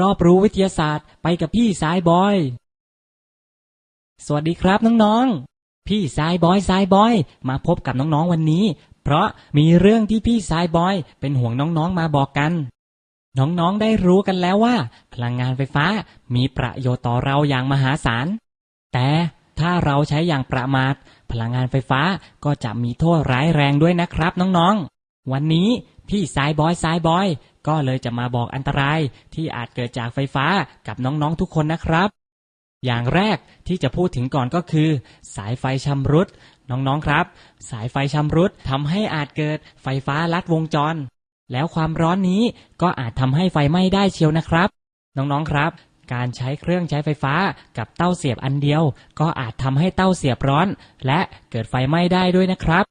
รอบรู้วิทยาศาสตร์ไปกับพี่สายบอย สวัสดีครับน้องๆ พี่สายบอยสายบอย มาพบกับน้องๆวันนี้ เพราะมีเรื่องที่พี่สายบอยเป็นห่วงน้องๆมาบอกกัน น้องๆได้รู้กันแล้วว่า พลังงานไฟฟ้ามีประโยชน์ต่อเราอย่างมหาศาล แต่ถ้าเราใช้อย่างประมาท พลังงานไฟฟ้าก็จะมีโทษร้ายแรงด้วยนะครับน้องๆ วันนี้ พี่สายบอยสายบอย ก็เลยจะมาบอกอันตรายที่อาจเกิดจากไฟฟ้ากับน้องๆทุกคนนะครับ อย่างแรกที่จะพูดถึงก่อนก็คือ สายไฟชำรุด น้องๆครับ สายไฟชำรุดทำให้อาจเกิดไฟฟ้าลัดวงจร แล้วความร้อนนี้ก็อาจทำให้ไฟไหม้ได้เชียวนะครับ น้องๆครับการใช้เครื่องใช้ไฟฟ้ากับเต้าเสียบอันเดียว ก็อาจทำให้เต้าเสียบร้อน และเกิดไฟไหม้ได้ด้วยนะครับ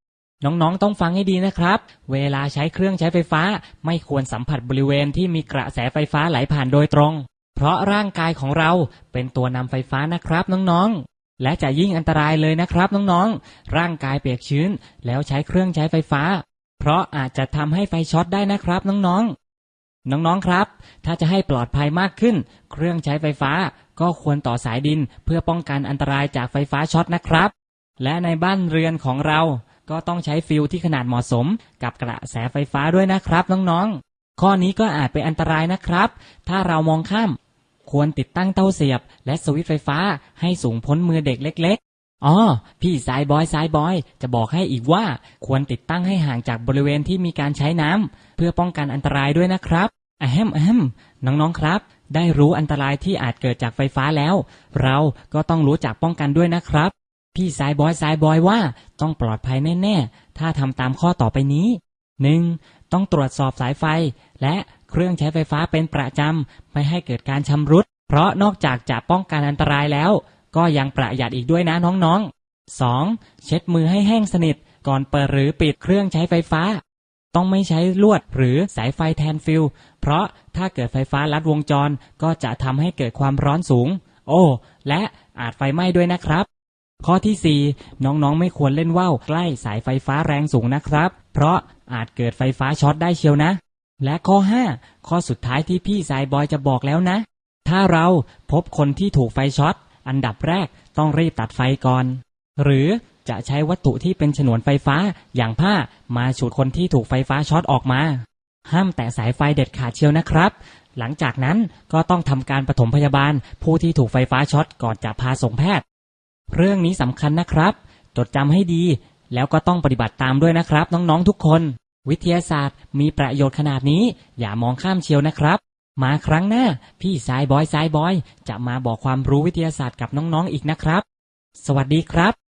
น้องๆ ต้องฟังให้ดีนะครับ เวลาใช้เครื่องใช้ไฟฟ้า ไม่ควรสัมผัสบริเวณที่มีกระแสไฟฟ้าไหลผ่านโดยตรง เพราะร่างกายของเราเป็นตัวนำไฟฟ้านะครับน้องๆ และจะยิ่งอันตรายเลยนะครับน้องๆ ร่างกายเปียกชื้น แล้วใช้เครื่องใช้ไฟฟ้า เพราะอาจจะทำให้ไฟช็อตได้นะครับน้องๆน้องๆ ครับ ถ้าจะให้ปลอดภัยมากขึ้น เครื่องใช้ไฟฟ้าก็ควรต่อสายดินเพื่อป้องกันอันตรายจากไฟฟ้าช็อตนะครับ และในบ้านเรือนของเรา ก็ต้องใช้ฟิลที่ขนาดเหมาะสม กับกระแสไฟฟ้าด้วยนะครับน้องๆ ข้อนี้ก็อาจเป็นอันตรายนะครับ ถ้าเรามองข้าม ควรติดตั้งเต้าเสียบ และสวิตช์ไฟฟ้าให้สูงพ้นมือเด็กเล็กๆอ๋อ พี่สายบอยสายบอย จะบอกให้อีกว่าควรติดตั้งให้ห่างจากบริเวณที่มีการใช้น้ำเพื่อป้องกันอันตรายด้วยนะครับอะแฮมอะแฮมน้องๆครับ ได้รู้อันตรายที่อาจเกิดจากไฟฟ้าแล้ว เราก็ต้องรู้จักป้องกันด้วยนะครับ พี่สายบอยสายบอยว่าต้องปลอดภัยแน่ๆ ถ้าทำตามข้อต่อไปนี้ 1. ต้องตรวจสอบสายไฟ และเครื่องใช้ไฟฟ้าเป็นประจำ ไม่ให้เกิดการชำรุด เพราะนอกจากจะป้องกันอันตรายแล้ว ก็ยังประหยัดอีกด้วยนะน้องๆ 2. เช็ดมือให้แห้งสนิท ก่อนเปิดหรือปิดเครื่องใช้ไฟฟ้า ต้องไม่ใช้ลวดหรือสายไฟแทนฟิลเพราะถ้าเกิดไฟฟ้าลัดวงจรก็จะทำให้เกิดความร้อนสูง โอ้ และอาจไฟไหม้ด้วยนะครับ ข้อที่ 4 น้องๆ ไม่ควรเล่นว่าวใกล้สายไฟฟ้าแรงสูงนะครับ เพราะอาจเกิดไฟฟ้าช็อตได้เชียวนะ และข้อ 5 ข้อสุดท้ายที่พี่สายบอยจะบอกแล้วนะ ถ้าเราพบคนที่ถูกไฟช็อต อันดับแรกต้องรีบตัดไฟก่อน หรือจะใช้วัตถุที่เป็นฉนวนไฟฟ้าอย่างผ้ามาฉุดคนที่ถูกไฟฟ้าช็อตออกมา ห้ามแตะสายไฟเด็ดขาดเชียวนะครับ หลังจากนั้นก็ต้องทำการปฐมพยาบาลผู้ที่ถูกไฟฟ้าช็อตก่อนจะพาส่งแพทย์ เรื่องนี้สำคัญนะครับ จดจำให้ดี แล้วก็ต้องปฏิบัติตามด้วยนะครับ น้องๆทุกคน วิทยาศาสตร์มีประโยชน์ขนาดนี้ อย่ามองข้ามเชียวนะครับ มาครั้งหน้า พี่สายบอยสายบอย จะมาบอกความรู้วิทยาศาสตร์กับน้องๆอีกนะครับ สวัสดีครับ